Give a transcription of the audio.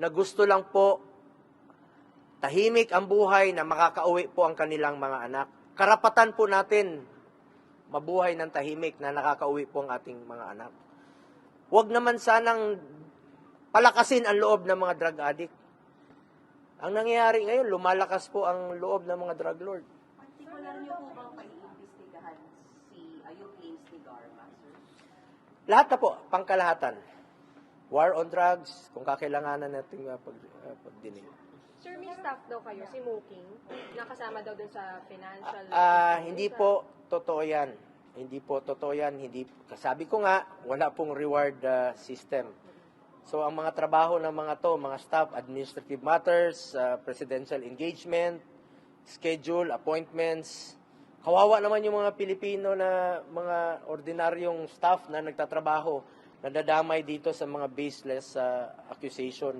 na gusto lang po tahimik ang buhay na makakauwi po ang kanilang mga anak. Karapatan po natin mabuhay ng tahimik na nakakauwi po ang ating mga anak. Huwag naman sanang palakasin ang loob ng mga drug addict. Ang nangyayari ngayon, lumalakas po ang loob ng mga drug lord. Partikular niyo po bang paiimbestigahan si Ayub Ames ni Garma, sir? Lahat na po, pangkalahatan. War on drugs, kung kakailanganan natin uh, pag, uh, pagdinig. Sir, may staff daw kayo, si Mooking, nakasama daw dun sa financial... Ah, hindi po totoo yan. Hindi po totoo yan. Hindi, sabi ko nga, wala pong reward uh, system. So, ang mga trabaho ng mga to, mga staff, administrative matters, uh, presidential engagement, schedule, appointments. Kawawa naman yung mga Pilipino na mga ordinaryong staff na nagtatrabaho, nadadamay dito sa mga baseless uh, accusation.